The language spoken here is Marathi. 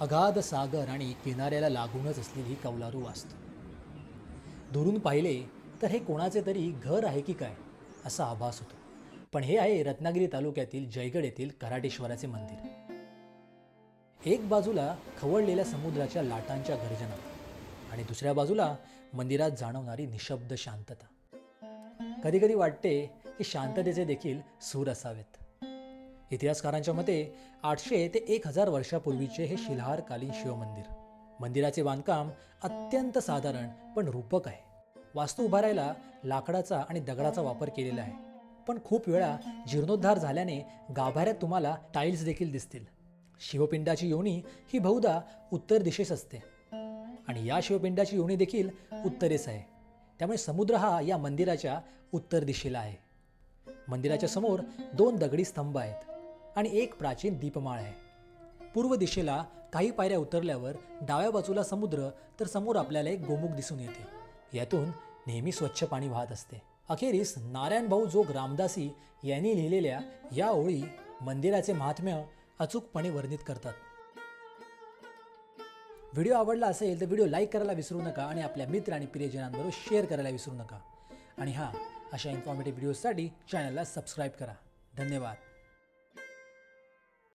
अगाध सागर आणि किनाऱ्याला लागूनच असलेली कौलारू वास्तू. दुरून पाहिले तर हे कोणाचे तरी घर आहे की काय असा आभास होतो. पण हे आहे रत्नागिरी तालुक्यातील जयगड येथील कराटेश्वराचे मंदिर. एक बाजूला खवळलेल्या समुद्राच्या लाटांच्या गर्जना आणि दुसऱ्या बाजूला मंदिरात जाणवणारी निशब्द शांतता. कधीकधी वाटते की शांततेचे देखील सूर असावेत. इतिहासकारांच्या मते आठशे ते एक हजार वर्षापूर्वीचे हे शिल्हारकालीन शिवमंदिर. मंदिराचे बांधकाम अत्यंत साधारण पण रूपक आहे. वास्तू उभारायला लाकडाचा आणि दगडाचा वापर केलेला आहे. पण खूप वेळा जीर्णोद्धार झाल्याने गाभाऱ्यात तुम्हाला टाईल्स देखील दिसतील. शिवपिंडाची योनी ही बहुधा उत्तर दिशेस असते. आणि या शिवपिंडाची योनी देखील उत्तरेस आहे. त्यामुळे समुद्र हा या मंदिराच्या उत्तर दिशेला आहे. मंदिराच्या समोर दोन दगडी स्तंभ आहेत. आणि एक प्राचीन दीपमाळ आहे. पूर्व दिशेला काही पायऱ्या उतरल्यावर डाव्या बाजूला समुद्र तर समोर आपल्याला एक गोमुख दिसून येते. यातून नेहमी स्वच्छ पाणी वाहत असते. अखेरीस नारायण भाऊ जोग रामदासी यांनी लिहिलेल्या या ओळी मंदिराचे महात्म्य अचूकपणे वर्णित करतात. व्हिडिओ आवडला असेल तर व्हिडिओ लाईक करायला विसरू नका आणि आपल्या मित्र आणि प्रियजनांबरोबर शेअर करायला विसरू नका. आणि हां अशा इन्फॉर्मेटिव्ह व्हिडिओजसाठी चॅनलला सबस्क्राईब करा. धन्यवाद.